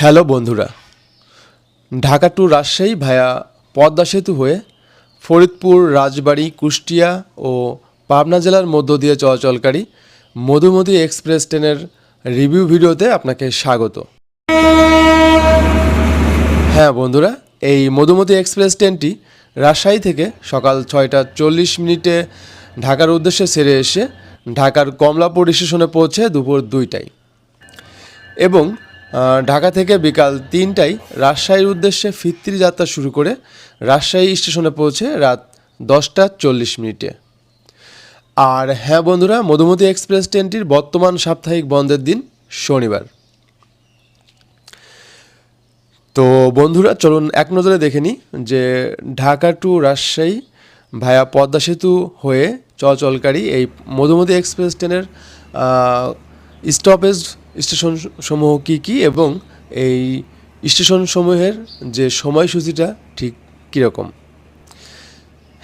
Hello বন্ধুরা। Dhaka to Rajshahi via Padma Setu হয়ে ফরিদপুর, রাজবাড়ী, কুষ্টিয়া ও পাবনা জেলার মধ্য দিয়ে চলাচলকারী মধুমতি এক্সপ্রেস ট্রেনের রিভিউ ভিডিওতে আপনাকে স্বাগত। হ্যাঁ বন্ধুরা, এই মধুমতি এক্সপ্রেস ট্রেনটি রাজশাহী থেকে সকাল ছয়টা চল্লিশ মিনিটে ঢাকার উদ্দেশ্যে ছেড়ে এসে ঢাকার কমলাপুর স্টেশনে পৌঁছে দুপুর দুইটায়। এবং ঢাকা থেকে বিকাল তিনটায় রাজশাহীর উদ্দেশ্যে ফিত্রি যাত্রা শুরু করে রাজশাহী স্টেশনে পৌঁছে রাত দশটা চল্লিশ মিনিটে। আর হ্যাঁ বন্ধুরা, মধুমতি এক্সপ্রেস ট্রেনটির বর্তমান সাপ্তাহিক বন্ধের দিন শনিবার। তো বন্ধুরা, চলুন এক নজরে দেখে নিই যে ঢাকা টু রাজশাহী ভায়া পদ্মা সেতু হয়ে চলাচলকারী এই মধুমতি এক্সপ্রেস ট্রেনের স্টপেজ স্টেশন সমূহ কী কী এবং এই স্টেশন সমূহের যে সময়সূচিটা ঠিক কীরকম?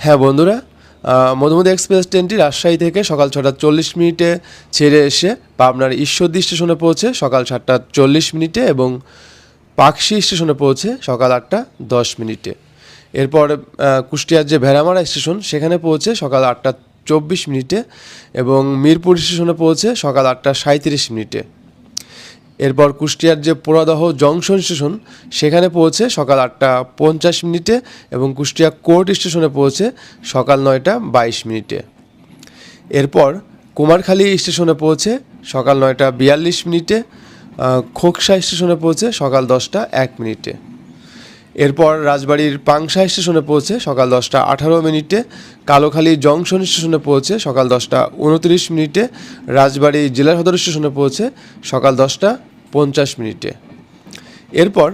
হ্যাঁ বন্ধুরা মধুমতি এক্সপ্রেস ট্রেনটি রাজশাহী থেকে সকাল ছটা চল্লিশ মিনিটে ছেড়ে এসে পাবনার ঈশ্বরদী স্টেশনে পৌঁছে সকাল সাতটা চল্লিশ মিনিটে এবং পাকশি স্টেশনে পৌঁছে সকাল আটটা দশ মিনিটে। এরপর কুষ্টিয়ার যে ভেড়ামারা স্টেশন সেখানে পৌঁছে সকাল আটটা চব্বিশ মিনিটে এবং মিরপুর স্টেশনে পৌঁছে সকাল আটটা সাঁত্রিশ মিনিটে। এরপর কুষ্টিয়ার যে পোড়াদহ জংশন স্টেশন, সেখানে পৌঁছে সকাল আটটা পঞ্চাশ মিনিটে এবং কুষ্টিয়া কোর্ট স্টেশনে পৌঁছে সকাল নয়টা বাইশ মিনিটে। এরপর কুমারখালী স্টেশনে পৌঁছে সকাল নয়টা বিয়াল্লিশ মিনিটে খোকসা স্টেশনে পৌঁছে সকাল দশটা এক মিনিটে। এরপর রাজবাড়ির পাংশা স্টেশনে পৌঁছে সকাল দশটা আঠারো মিনিটে কালোখালী জংশন স্টেশনে পৌঁছে সকাল দশটা উনত্রিশ মিনিটে রাজবাড়ি জেলা সদর স্টেশনে পৌঁছে সকাল দশটা পঞ্চাশ মিনিটে। এরপর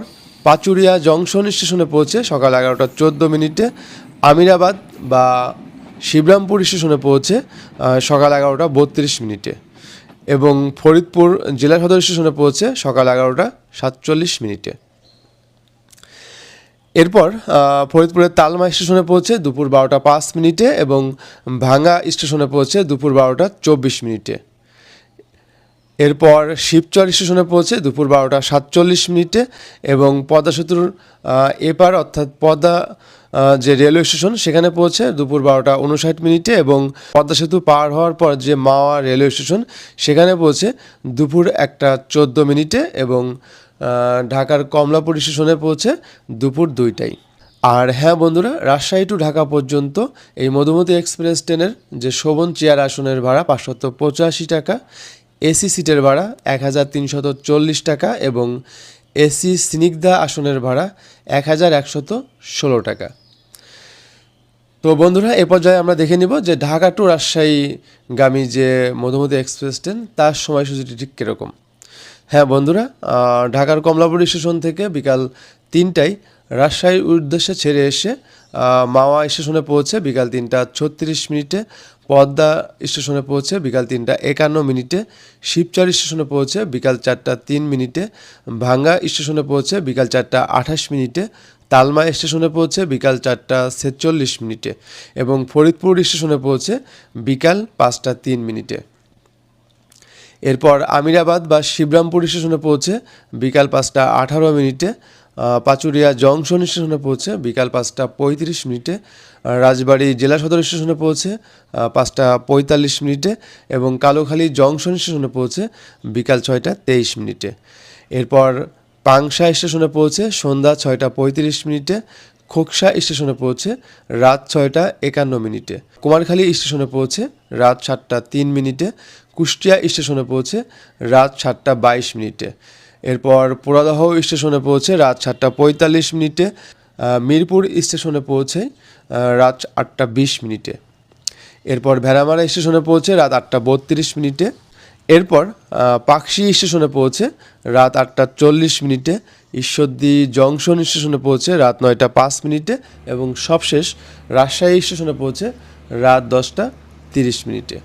পাচুরিয়া জংশন স্টেশনে পৌঁছে সকাল এগারোটা চোদ্দ মিনিটে আমিরাবাদ বা শিবরামপুর স্টেশনে পৌঁছে সকাল এগারোটা বত্রিশ মিনিটে এবং ফরিদপুর জেলা সদর স্টেশনে পৌঁছে সকাল এগারোটা সাতচল্লিশ মিনিটে। এরপর ফরিদপুরের তালমা স্টেশনে পৌঁছে দুপুর বারোটা পাঁচ মিনিটে এবং ভাঙ্গা স্টেশনে পৌঁছে দুপুর বারোটা চব্বিশ মিনিটে। এরপর শিবচর স্টেশনে পৌঁছে দুপুর বারোটা সাতচল্লিশ মিনিটে এবং পদ্মা সেতুর এপার অর্থাৎ পদ্মা যে রেলওয়ে স্টেশন সেখানে পৌঁছে দুপুর বারোটা উনষাট মিনিটে এবং পদ্মা সেতু পার হওয়ার পর যে মাওয়া রেলওয়ে স্টেশন সেখানে পৌঁছে দুপুর একটা চোদ্দ মিনিটে এবং ঢাকার কমলাপুর স্টেশনে পৌঁছে দুপুর দুইটায়। আর হ্যাঁ বন্ধুরা, রাজশাহী টু ঢাকা পর্যন্ত এই মধুমতি এক্সপ্রেস ট্রেনের যে শোভন চেয়ার আসনের ভাড়া পাঁচশত পঁচাশি টাকা, এসি সিটের ভাড়া এক হাজার তিনশত চল্লিশ টাকা এবং এসি স্নিগ্ধা আসনের ভাড়া এক হাজার একশত ষোলো টাকা। তো বন্ধুরা, এ পর্যায়ে আমরা দেখে নিব যে ঢাকা টু রাজশাহী গামী যে মধুমতি এক্সপ্রেস ট্রেন, তার সময়সূচিটি ঠিক কীরকম। হ্যাঁ বন্ধুরা ঢাকার কমলাপুর স্টেশন থেকে বিকাল তিনটায় রাজশাহীর উদ্দেশ্যে ছেড়ে এসে মাওয়া স্টেশনে পৌঁছে বিকাল তিনটা ছত্রিশ মিনিটে, পদ্মা স্টেশনে পৌঁছে বিকাল তিনটা একান্ন মিনিটে, শিবচর স্টেশনে পৌঁছে বিকাল চারটা তিন মিনিটে, ভাঙ্গা স্টেশনে পৌঁছে বিকাল চারটা আঠাশ মিনিটে, তালমা স্টেশনে পৌঁছে বিকাল চারটা ছেচল্লিশ মিনিটে এবং ফরিদপুর স্টেশনে পৌঁছে বিকাল পাঁচটা তিন মিনিটে। এরপর আমিরাবাদ বা শিবরামপুর স্টেশনে পৌঁছে বিকাল পাঁচটা আঠারো মিনিটে পাচুরিয়া জংশন স্টেশনে পৌঁছে বিকাল পাঁচটা পঁয়ত্রিশ মিনিটে রাজবাড়ী জেলা সদর স্টেশনে পৌঁছে পাঁচটা পঁয়তাল্লিশ মিনিটে এবং কালোখালী জংশন স্টেশনে পৌঁছে বিকাল ছয়টা তেইশ মিনিটে। এরপর পাংশা স্টেশনে পৌঁছে সন্ধ্যা ছয়টা পঁয়ত্রিশ মিনিটে খোকসা স্টেশনে পৌঁছে রাত ছয়টা একান্ন মিনিটে। কুমারখালী স্টেশনে পৌঁছে রাত সাতটা তিন মিনিটে। কুষ্টিয়া স্টেশনে পৌঁছে রাত সাতটা বাইশ মিনিটে। এরপর পোড়াদহ স্টেশনে পৌঁছে রাত সাতটা পঁয়তাল্লিশ মিনিটে। মিরপুর স্টেশনে পৌঁছে রাত আটটা বিশ মিনিটে। এরপর ভেড়ামারা স্টেশনে পৌঁছে রাত আটটা বত্রিশ মিনিটে। এরপর পাকশি স্টেশনে পৌঁছে রাত আটটা চল্লিশ মিনিটে, ঈশ্বরদী জংশন স্টেশনে পৌঁছে রাত নয়টা পাঁচ মিনিটে এবং সবশেষ রাজশাহী স্টেশনে পৌঁছে রাত দশটা তিরিশ মিনিটে।